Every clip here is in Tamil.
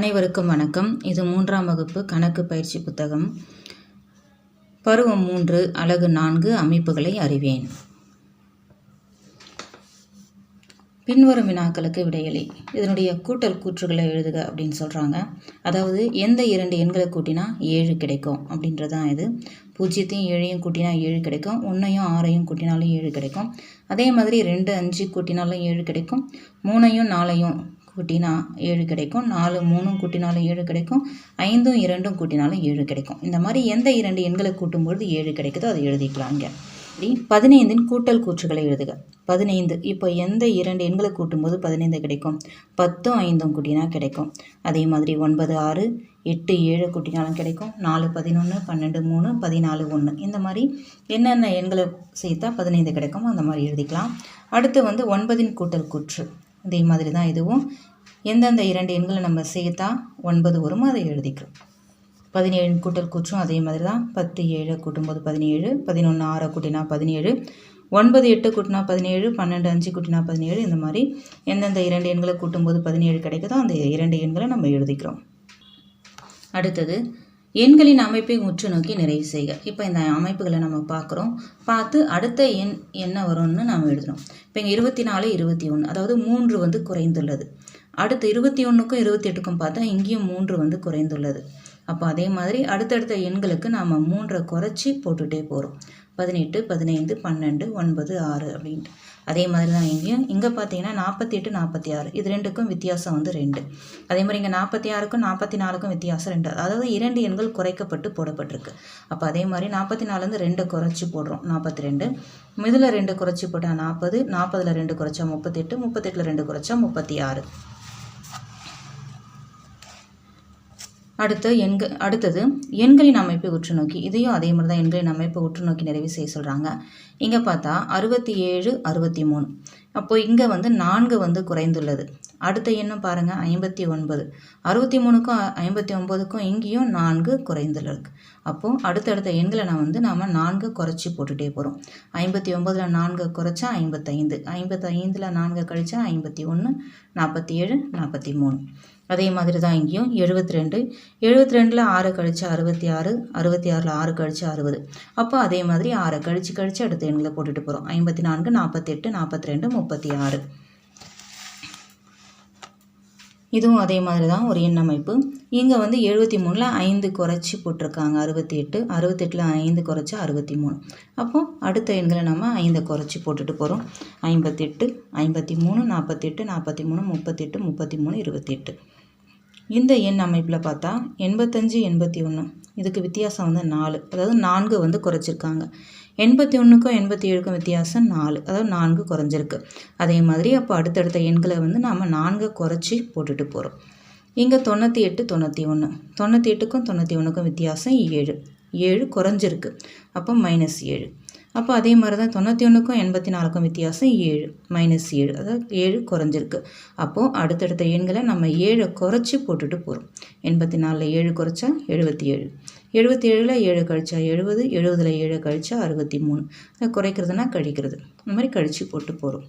அனைவருக்கும் வணக்கம். இது மூன்றாம் வகுப்பு கணக்கு பயிற்சி புத்தகம். பருவம் மூன்று அலகு நான்கு அமைப்புகளை அறிவேன். பின்வரும் வினாக்களுக்கு விடையளி. இதனுடைய கூட்டல் கூற்றுகளை எழுதுக அப்படின்னு சொல்கிறாங்க அதாவது எந்த இரண்டு எண்களை கூட்டினா ஏழு கிடைக்கும் அப்படின்றது தான் இது. பூஜ்ஜியத்தையும் ஏழையும் கூட்டினா ஏழு கிடைக்கும். ஒன்றையும் ஆறையும் கூட்டினாலும் ஏழு கிடைக்கும். அதே மாதிரி ரெண்டு அஞ்சு கூட்டினாலும் ஏழு கிடைக்கும். மூணையும் நாலையும் கூட்டினா ஏழு கிடைக்கும் நாலு மூணும் கூட்டினாலும் ஏழு கிடைக்கும் ஐந்தும் இரண்டும் கூட்டினாலும் ஏழு கிடைக்கும். இந்த மாதிரி எந்த இரண்டு எண்களை கூட்டும்பொழுது ஏழு கிடைக்குதோ அதை எழுதிக்கலாம் இங்கே. பதினைந்தின் கூட்டல் கூற்றுகளை எழுதுக. பதினைந்து. இப்போ எந்த இரண்டு எண்களை கூட்டும்போது பதினைந்து கிடைக்கும்? பத்தும் ஐந்தும் கூட்டினா கிடைக்கும். அதே மாதிரி ஒன்பது ஆறு எட்டு ஏழு கூட்டினாலும் கிடைக்கும். நாலு பதினொன்று பன்னெண்டு மூணு பதினாலு ஒன்று இந்த மாதிரி என்னென்ன எண்களை சேர்த்தா பதினைந்து கிடைக்கும் அந்த மாதிரி எழுதிக்கலாம். அடுத்து வந்து ஒன்பதின் கூட்டல் கூற்று. இதே மாதிரி தான் இதுவும். எந்தெந்த இரண்டு எண்களை நம்ம சேர்த்தா ஒன்பது வருமோ அதை எழுதிக்கிறோம் பதினேழு கூட்டல் கூற்றும் அதே மாதிரி தான். பத்து ஏழு கூட்டும்போது பதினேழு பதினொன்று ஆறை கூட்டினா பதினேழு ஒன்பது எட்டு கூட்டினா பதினேழு பன்னெண்டு அஞ்சு கூட்டினா பதினேழு இந்த மாதிரி எந்தெந்த இரண்டு எண்களை கூட்டும்போது பதினேழு கிடைக்குதோ அந்த இரண்டு எண்களை நம்ம எழுதிக்கிறோம். அடுத்தது எண்களின் அமைப்பை உற்று நோக்கி நிறைவு செய்க. இப்போ இந்த அமைப்புகளை நம்ம பார்க்குறோம். பார்த்து அடுத்த எண் என்ன வரும்னு நாம் எழுதுகிறோம் இப்போ இங்கே இருபத்தி நாலு இருபத்தி ஒன்று அதாவது மூன்று வந்து குறைந்துள்ளது. அடுத்து இருபத்தி ஒன்றுக்கும் இருபத்தி எட்டுக்கும் பார்த்தா இங்கேயும் மூன்று வந்து குறைந்துள்ளது. அப்போ அதே மாதிரி அடுத்தடுத்த எண்களுக்கு நாம் மூன்றை குறைச்சி போட்டுகிட்டே போகிறோம் பதினெட்டு பதினைந்து பன்னெண்டு ஒன்பது ஆறு அப்படின்ட்டு. அதே மாதிரி தான் இங்கேயும். இங்கே பார்த்தீங்கன்னா நாற்பத்தி எட்டு நாற்பத்தி ஆறு. இது ரெண்டுக்கும் வித்தியாசம் வந்து ரெண்டு. அதே மாதிரி இங்கே நாற்பத்தி ஆறுக்கும் நாற்பத்தி நாலுக்கும் வித்தியாசம் ரெண்டு. அதாவது இரண்டு எண்கள் குறைக்கப்பட்டு போடப்பட்டிருக்கு. அப்போ அதே மாதிரி நாற்பத்தி நாலுலேருந்து ரெண்டு குறைச்சி போடுறோம். நாற்பத்தி ரெண்டு. இதில் ரெண்டு குறைச்சி போட்டால் நாற்பது. நாற்பதில் ரெண்டு குறைச்சா முப்பத்தெட்டு. முப்பத்தெட்டில் ரெண்டு குறைச்சா முப்பத்தி ஆறு. அடுத்து எண்க அடுத்தது எண்களின் அமைப்பு உற்று நோக்கி. இதையும் அதே மாதிரி தான் எண்களின் அமைப்பு உற்று நோக்கி நிறைவு செய்ய சொல்கிறாங்க இங்கே பார்த்தா அறுபத்தி ஏழு அறுபத்தி மூணு அப்போது இங்கே வந்து நான்கு வந்து குறைந்துள்ளது. அடுத்த எண்ணும் பாருங்கள் ஐம்பத்தி ஒன்பது அறுபத்தி மூணுக்கும் ஐம்பத்தி ஒம்பதுக்கும் இங்கேயும் நான்கு குறைந்துள்ளது அப்போது அடுத்தடுத்த எண்களை நான் வந்து நாம் நான்கு குறைச்சி போட்டுகிட்டே போகிறோம் ஐம்பத்தி ஒம்பதில் நான்கு குறைச்சா ஐம்பத்தைந்து. ஐம்பத்தைந்தில் நான்கு கழிச்சா ஐம்பத்தி ஒன்று நாற்பத்தி ஏழு நாற்பத்தி மூணு அதே மாதிரி தான் இங்கேயும். எழுபத்தி ரெண்டு எழுபத்தி ரெண்டில் ஆறு கழிச்சு அறுபத்தி ஆறு அறுபத்தி ஆறில் ஆறு கழிச்சு அறுபது. அப்போ அதே மாதிரி ஆறை கழிச்சு கழிச்சு அடுத்த எண்களை போட்டுட்டு போகிறோம் ஐம்பத்தி நான்கு நாற்பத்தெட்டு நாற்பத்தி ரெண்டு முப்பத்தி ஆறு இதுவும் அதே மாதிரி தான் ஒரு எண் அமைப்பு இங்கே வந்து எழுபத்தி மூணில் ஐந்து குறைச்சி போட்டிருக்காங்க. அறுபத்தி எட்டு அறுபத்தெட்டில் ஐந்து குறைச்சி அறுபத்தி மூணு அப்போது அடுத்த எண்களை நம்ம ஐந்தை குறைச்சி போட்டுட்டு போகிறோம் ஐம்பத்தெட்டு ஐம்பத்தி மூணு நாற்பத்தெட்டு நாற்பத்தி மூணு முப்பத்தெட்டு முப்பத்தி மூணு இருபத்தெட்டு. இந்த எண் அமைப்பில் பார்த்தா எண்பத்தஞ்சு எண்பத்தி ஒன்று இதுக்கு வித்தியாசம் வந்து நாலு. அதாவது நான்கு வந்து குறைச்சிருக்காங்க. எண்பத்தி ஒன்றுக்கும் எண்பத்தி ஏழுக்கும் வித்தியாசம் நாலு. அதாவது நான்கு குறைஞ்சிருக்கு. அதே மாதிரி அப்போ அடுத்தடுத்த எண்களை வந்து நாம் நான்கு குறைச்சி போட்டுட்டு போகிறோம் இங்கே தொண்ணூற்றி எட்டு தொண்ணூற்றி ஒன்று தொண்ணூற்றி எட்டுக்கும் தொண்ணூற்றி ஒன்றுக்கும் வித்தியாசம் ஏழு. ஏழு குறைஞ்சிருக்கு. அப்போ மைனஸ் ஏழு. அப்போ அதே மாதிரி தான் தொண்ணூற்றி ஒன்றுக்கும் எண்பத்தி நாலுக்கும் வித்தியாசம் ஏழு மைனஸ் ஏழு. அதாவது ஏழு குறைஞ்சிருக்கு. அப்போது அடுத்தடுத்த எண்களை நம்ம ஏழை குறைச்சி போட்டுட்டு போகிறோம் எண்பத்தி நாலில் ஏழு குறைச்சா எழுபத்தி ஏழு எழுபத்தி ஏழில் ஏழு கழிச்சா எழுபது எழுபதில் ஏழு கழிச்சா அறுபத்தி மூணு குறைக்கிறதுனா கழிக்கிறது. இந்த மாதிரி கழித்து போட்டு போகிறோம்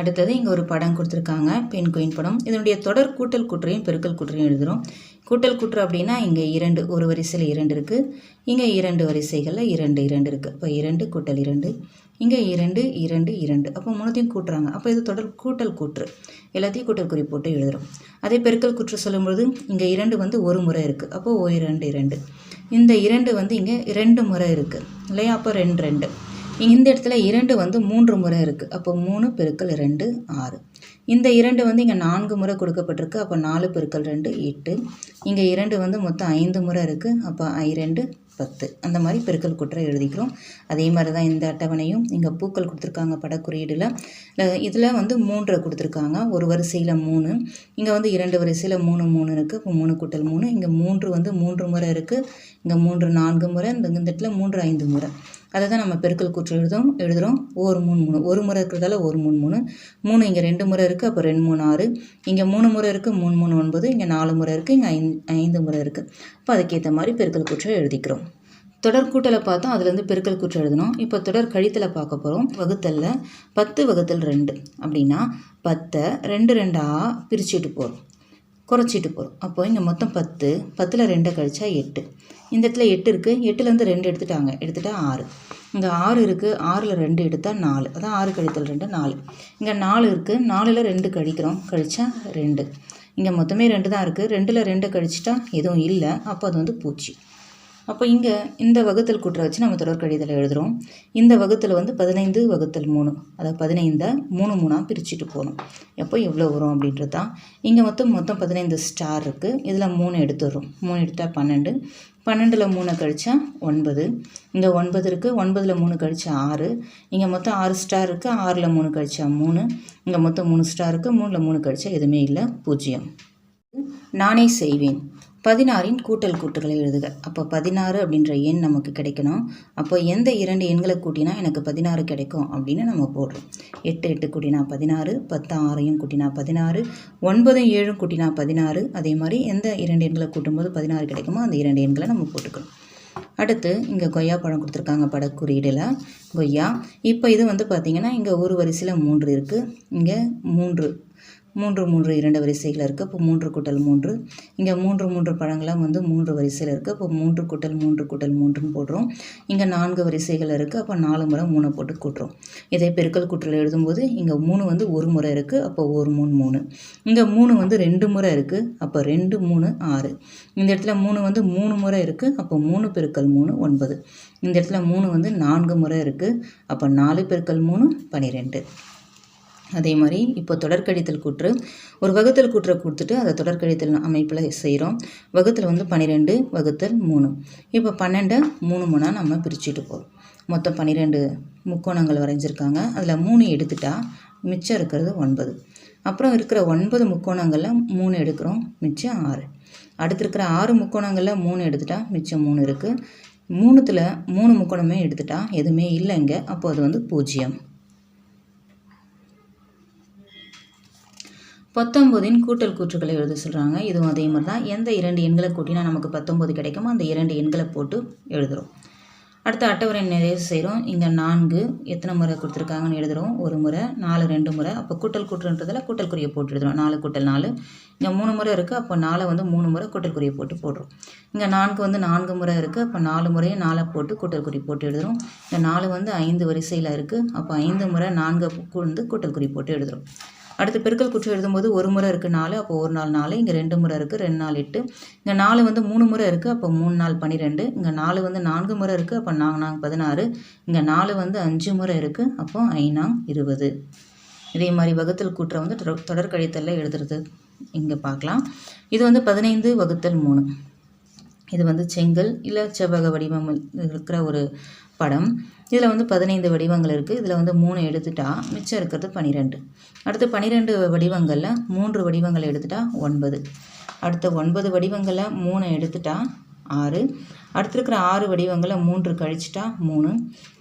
அடுத்தது இங்கே ஒரு படம் கொடுத்துருக்காங்க. பெண் குயின் படம். இதனுடைய தொடர் கூட்டல் குற்றையும் பெருக்கல் குற்றையும் எழுதுகிறோம் கூட்டல் கூற்று அப்படின்னா இங்கே இரண்டு ஒரு வரிசையில் இரண்டு இருக்குது இங்கே இரண்டு வரிசைகளில் இரண்டு இரண்டு இருக்குது இப்போ இரண்டு கூட்டல் இரண்டு. இங்கே இரண்டு இரண்டு இரண்டு. அப்போ மூணுத்தையும் கூட்டுறாங்க. அப்போ இது தொடர் கூட்டல் கூற்று. எல்லாத்தையும் கூட்டல் குறி போட்டு எழுதுகிறோம் அதே பெருக்கல் கூற்று சொல்லும்பொழுது இங்கே இரண்டு வந்து ஒரு முறை இருக்குது அப்போது ஓ இரண்டு இரண்டு. இந்த இரண்டு வந்து இங்கே ரெண்டு முறை இருக்குது இல்லையா? அப்போ ரெண்டு ரெண்டு. இந்த இடத்துல இரண்டு வந்து மூன்று முறை இருக்குது அப்போ மூணு பெருக்கல் ரெண்டு ஆறு. இந்த இரண்டு வந்து இங்கே நான்கு முறை கொடுக்கப்பட்டிருக்கு. அப்போ நாலு பெருக்கல் ரெண்டு எட்டு. இங்கே இரண்டு வந்து மொத்தம் ஐந்து முறை இருக்குது அப்போ ஐ ரெண்டு பத்து. அந்த மாதிரி பெருக்கல் குற்றம் எழுதிக்கிறோம். அதே மாதிரி தான் இந்த அட்டவணையும். இங்கே பூக்கள் கொடுத்துருக்காங்க படக்குறியீடில். இதில் வந்து மூன்றை கொடுத்துருக்காங்க. ஒரு வரிசையில் மூணு. இங்கே வந்து இரண்டு வரிசையில் மூணு மூணு இருக்குது இப்போ மூணு கூட்டல் மூணு. இங்கே மூன்று வந்து மூன்று முறை இருக்குது இங்கே மூன்று நான்கு முறை. இந்த இந்த இடத்துல மூன்று ஐந்து முறை. அதை தான் நம்ம பெருக்கல் கூற்று எழுதும் எழுதுகிறோம் ஒரு மூணு மூணு. ஒரு முறை இருக்கிறதால ஒரு மூணு மூணு. மூணு இங்கே ரெண்டு முறை இருக்குது அப்போ ரெண்டு மூணு ஆறு. இங்கே மூணு முறை இருக்குது மூணு மூணு ஒன்பது. இங்கே நாலு முறை இருக்குது இங்கே ஐந்து ஐந்து முறை இருக்குது அப்போ அதுக்கேற்ற மாதிரி பெருக்கல் கூற்றை எழுதிக்கிறோம். தொடர் கூட்டலை பார்த்தோம். அதுலேருந்து பெருக்கல் கூற்று எழுதணும் இப்போ தொடர் கழித்தலை பார்க்க போகிறோம் வகுத்தலில் பத்து வகுத்தல் ரெண்டு. அப்படின்னா பத்தை ரெண்டு ரெண்டாக பிரிச்சுட்டு போகிறோம் குறைச்சிட்டு போகிறோம் அப்போ இங்கே மொத்தம் பத்து பத்தில் ரெண்டை கழிச்சா எட்டு. இந்த இடத்துல எட்டு இருக்குது எட்டுலேருந்து ரெண்டு எடுத்துட்டாங்க. எடுத்துட்டா ஆறு. இங்கே ஆறு இருக்குது ஆறில் ரெண்டு எடுத்தால் நாலு. அதான் ஆறு கழித்தல் ரெண்டு நாலு. இங்கே நாலு இருக்குது நாலில் ரெண்டு கழிக்கிறோம். கழிச்சா ரெண்டு. இங்கே மொத்தமே ரெண்டு தான் இருக்குது ரெண்டில் ரெண்டு கழிச்சிட்டா எதுவும் இல்லை. அப்போ அது வந்து பூச்சி. அப்போ இங்கே இந்த வகுத்தல் கூற்றை வச்சு நம்ம தொடர் கடிதத்தில் எழுதுகிறோம் இந்த வகுத்தில் வந்து பதினைந்து வகுத்தல் மூணு. அதாவது பதினைந்தை மூணு மூணாக பிரிச்சுட்டு போகணும். எப்போ எவ்வளோ வரும் அப்படின்றது? தான் இங்கே மொத்தம் மொத்தம் பதினைந்து ஸ்டார் இருக்குது இதில் மூணு எடுத்துடுறோம். மூணு எடுத்தால் பன்னெண்டு. பன்னெண்டில் மூணு கழிச்சா ஒன்பது. இங்கே ஒன்பது இருக்குது ஒன்பதில் மூணு கழிச்சா ஆறு. இங்கே மொத்தம் ஆறு ஸ்டார் இருக்குது ஆறில் மூணு கழிச்சா மூணு. இங்கே மொத்தம் மூணு ஸ்டார் இருக்குது மூணில் மூணு கழிச்சா எதுவுமே இல்லை. பூஜ்ஜியம். நானே செய்வேன். பதினாறின் கூட்டல் கூட்டுகளை எழுதுக. அப்போ பதினாறு அப்படின்ற எண் நமக்கு கிடைக்கணும். அப்போ எந்த இரண்டு எண்களை கூட்டினா எனக்கு பதினாறு கிடைக்கும் அப்படின்னு நம்ம போடுறோம். எட்டு எட்டு கூட்டினா பதினாறு பத்து ஆறையும் கூட்டினா பதினாறு ஒன்பதும் ஏழும் கூட்டினா பதினாறு. அதே மாதிரி எந்த இரண்டு எண்களை கூட்டும்போது பதினாறு கிடைக்குமோ அந்த இரண்டு எண்களை நம்ம போட்டுக்கணும். அடுத்து இங்கே கொய்யா பழம் கொடுத்துருக்காங்க படக்குறியீடில் கொய்யா இப்போ இது வந்து பார்த்திங்கன்னா இங்கே ஒரு வரிசையில் மூன்று இருக்குது இங்கே மூன்று. மூன்று மூன்று இரண்டு வரிசைகள் இருக்குது இப்போ மூன்று கூட்டல் மூன்று. இங்கே மூன்று மூன்று பழங்களாம் வந்து மூன்று வரிசையில் இருக்குது இப்போ மூன்று கூட்டல் மூன்று கூட்டல் மூன்றுன்னு போடுறோம். இங்கே நான்கு வரிசைகள் இருக்குது அப்போ நாலு முறை மூணை போட்டு கூட்டுறோம். இதே பெருக்கல் கூட்டல் எழுதும்போது இங்கே மூணு வந்து ஒரு முறை இருக்குது அப்போ ஒரு மூணு மூணு. இங்கே மூணு வந்து ரெண்டு முறை இருக்குது அப்போ ரெண்டு மூணு ஆறு. இந்த இடத்துல மூணு வந்து மூணு முறை இருக்குது அப்போ மூணு பெருக்கல் மூணு ஒன்பது. இந்த இடத்துல மூணு வந்து நான்கு முறை இருக்குது அப்போ நாலு பெருக்கல் மூணு பன்னிரெண்டு அதே மாதிரி இப்போ தொடர்கழித்தல் கூற்று. ஒரு வகுத்தல் கூற்றை கொடுத்துட்டு அதை தொடர்கழித்தல் அமைப்பில் செய்கிறோம். வகுத்தில் வந்து பன்னிரெண்டு வகுத்தல் மூணு. இப்போ பன்னெண்டை மூணு மூணாக நம்ம பிரிச்சுட்டு போகிறோம். மொத்தம் பன்னிரெண்டு முக்கோணங்கள் வரைஞ்சிருக்காங்க. அதில் மூணு எடுத்துட்டா மிச்சம் இருக்கிறது ஒன்பது. அப்புறம் இருக்கிற ஒன்பது முக்கோணங்களில் மூணு எடுக்கிறோம் மிச்சம் ஆறு. அடுத்து இருக்கிற ஆறு முக்கோணங்களில் மூணு எடுத்துட்டா மிச்சம் மூணு இருக்குது மூணுத்தில் மூணு முக்கோணமே எடுத்துட்டா எதுவுமே இல்லைங்க. அப்போ அது வந்து பூஜ்ஜியம். பத்தொம்போதின் கூட்டல் கூற்றுக்களை எழுத சொல்கிறாங்க இதுவும் அதே மாதிரி தான் எந்த இரண்டு எண்களை கூட்டினா நமக்கு பத்தொம்போது கிடைக்குமோ அந்த இரண்டு எண்களை போட்டு எழுதுகிறோம் அடுத்த அட்டவரை நிறைய செய்கிறோம் இங்கே நான்கு எத்தனை முறை கொடுத்துருக்காங்கன்னு எழுதுகிறோம் ஒரு முறை நாலு ரெண்டு முறை. அப்போ கூட்டல் கூட்டுன்றதில் கூட்டல் குறியை போட்டு எழுதுகிறோம் நாலு கூட்டல் நாலு. இங்கே மூணு முறை இருக்குது அப்போ நாலை வந்து மூணு முறை கூட்டல் குறியை போட்டு போடுறோம். இங்கே நான்கு வந்து நான்கு முறை இருக்குது அப்போ நாலு முறையும் நாலை போட்டு கூட்டல் குறி போட்டு எழுதுகிறோம் இங்கே நாலு வந்து ஐந்து வரிசையில் இருக்குது அப்போ ஐந்து முறை நான்கு வந்து கூட்டல் குறி போட்டு எழுதுகிறோம் அடுத்து பெருக்கல் குற்றம் எழுதும்போது ஒரு முறை இருக்குது நாலு அப்போ ஒரு நாள் நாலு இங்கே ரெண்டு முறை இருக்குது ரெண்டு நாள் எட்டு. இங்கே நாலு வந்து மூணு முறை இருக்குது அப்போ மூணு நாள் பன்னிரெண்டு இங்கே நாலு வந்து நான்கு முறை இருக்குது அப்போ நாங்கள் நாங்கள் பதினாறு. இங்கே நாலு வந்து அஞ்சு முறை இருக்குது அப்போ ஐநாங் இருபது. இதே மாதிரி வகுத்தல் கூற்றை வந்து தொடர் தொடர் கழித்தலில் எழுதுறது. இங்கே பார்க்கலாம். இது வந்து பதினைந்து வகுத்தல் மூணு. இது வந்து செங்கல் இல்லை செவ்வக வடிவம் இருக்கிற ஒரு படம். இதில் வந்து பதினைந்து வடிவங்கள் இருக்குது இதில் வந்து மூணு எடுத்துட்டா மிச்சம் இருக்கிறது பன்னிரெண்டு அடுத்து பன்னிரெண்டு வடிவங்களில் மூன்று வடிவங்கள் எடுத்துட்டா ஒன்பது. அடுத்த ஒன்பது வடிவங்களில் மூணு எடுத்துட்டா ஆறு. அடுத்து இருக்கிற ஆறு வடிவங்களை மூன்று கழிச்சிட்டா மூணு.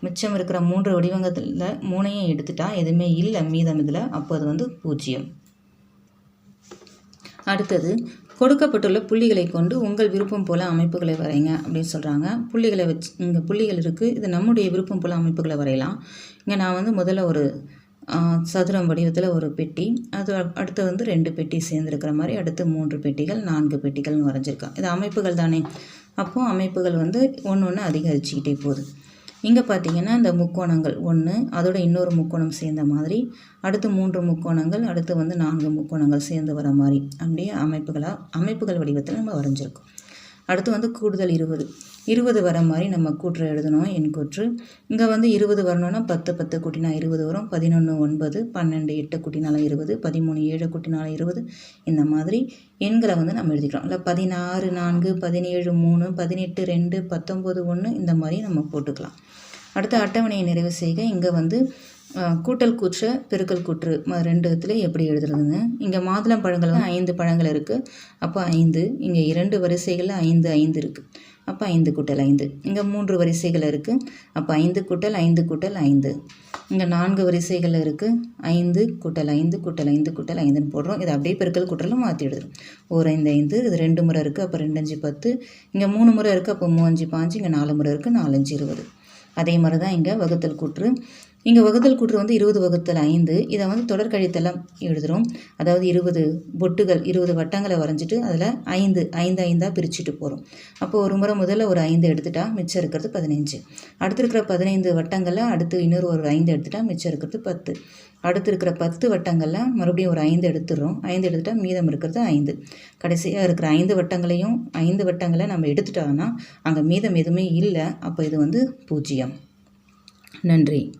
மிச்சம் இருக்கிற மூன்று வடிவங்களில் மூணையும் எடுத்துட்டா எதுவுமே இல்லை. மீதம் இதில் அப்போ அது வந்து பூஜ்ஜியம். அடுத்தது கொடுக்கப்பட்டுள்ள புள்ளிகளை கொண்டு உங்கள் விருப்பம் போல் அமைப்புகளை வரைங்க அப்படின்னு சொல்கிறாங்க புள்ளிகளை வச்சு இங்கே புள்ளிகள் இருக்குது இது நம்முடைய விருப்பம் போல் அமைப்புகளை வரையலாம். இங்கே நான் வந்து முதல்ல ஒரு சதுரம் வடிவத்தில் ஒரு பெட்டி அது அடுத்து வந்து ரெண்டு பெட்டி சேர்ந்துருக்கிற மாதிரி அடுத்து மூன்று பெட்டிகள் நான்கு பெட்டிகள்னு வரைஞ்சிருக்கேன் இது அமைப்புகள் தானே. அப்போது அமைப்புகள் வந்து ஒன்று ஒன்று அதிகரிச்சுக்கிட்டே போகுது. இங்கே பார்த்தீங்கன்னா இந்த முக்கோணங்கள் ஒன்று அதோட இன்னொரு முக்கோணம் சேர்ந்த மாதிரி அடுத்து மூன்று முக்கோணங்கள் அடுத்து வந்து நான்கு முக்கோணங்கள் சேர்ந்து வர மாதிரி. அப்படியே அமைப்புகளாக அமைப்புகள் வடிவத்தில் நம்ம வரைஞ்சிருக்கோம். அடுத்து வந்து கூடுதல் இருபது. இருபது வர மாதிரி நம்ம கூற்று எழுதணும் என் கூற்று. இங்கே வந்து இருபது வரணும்னா பத்து பத்து கூட்டினா இருபது வரும். பதினொன்று ஒன்பது பன்னெண்டு எட்டு கூட்டினாலும் இருபது. பதிமூணு ஏழு கூட்டினாலும் இருபது. இந்த மாதிரி எண்களை வந்து நம்ம எழுதிக்கிறோம் இல்லை பதினாறு நான்கு பதினேழு மூணு பதினெட்டு ரெண்டு பத்தொம்போது ஒன்று இந்த மாதிரி நம்ம போட்டுக்கலாம். அடுத்த அட்டவணையை நிறைவு செய்க. இங்கே வந்து கூட்டல் கூற்று பெருக்கல் கூற்று ரெண்டு இடத்துல எப்படி எழுதுறதுங்க இங்கே மாதுளம் பழங்கள் வந்து ஐந்து பழங்கள் இருக்குது அப்போ ஐந்து இங்கே இரண்டு வரிசைகளில் ஐந்து ஐந்து இருக்குது அப்போ ஐந்து கூட்டல் ஐந்து. இங்கே மூன்று வரிசைகள் இருக்குது அப்போ ஐந்து கூட்டல் ஐந்து கூட்டல் ஐந்து. இங்கே நான்கு வரிசைகள் இருக்குது ஐந்து கூட்டல் ஐந்து கூட்டல் ஐந்து கூட்டல் ஐந்துன்னு போடுறோம். இதை அப்படியே பெருக்கல் கூட்டலும் மாற்றி எழுதுறோம். ஒரு ஐந்து ஐந்து இது ரெண்டு முறை இருக்குது அப்போ ரெண்டு அஞ்சு பத்து. இங்கே மூணு முறை இருக்குது அப்போ மூஞ்சு பாஞ்சு இங்கே நாலு முறை இருக்குது நாலஞ்சு இருபது. அதே மாதிரி தான் இங்கே வகுத்தல் கூற்று. இங்கே வகுத்தல் கூற்று வந்து இருபது வகுத்தல் ஐந்து. இதை வந்து தொடர் கழித்தெல்லாம் எழுதுகிறோம் அதாவது இருபது பொட்டுகள் இருபது வட்டங்களை வரைஞ்சிட்டு அதில் ஐந்து ஐந்து ஐந்தாக பிரிச்சுட்டு போகிறோம் அப்போ ஒரு முறை முதல்ல ஒரு ஐந்து எடுத்துட்டா மிச்சம் இருக்கிறது பதினஞ்சு. அடுத்து இருக்கிற பதினைந்து வட்டங்களில் அடுத்து இன்னொரு ஒரு ஐந்து எடுத்துட்டா மிச்சம் இருக்கிறது பத்து. அடுத்து இருக்கிற பத்து வட்டங்களில் மறுபடியும் ஒரு ஐந்து எடுத்துடுறோம். ஐந்து எடுத்துட்டால் மீதம் இருக்கிறது ஐந்து. கடைசியாக இருக்கிற ஐந்து வட்டங்களையும் ஐந்து வட்டங்களை நம்ம எடுத்துட்டோம்னா அங்கே மீதம் எதுவுமே இல்லை. அப்போ இது வந்து பூஜ்ஜியம். நன்றி.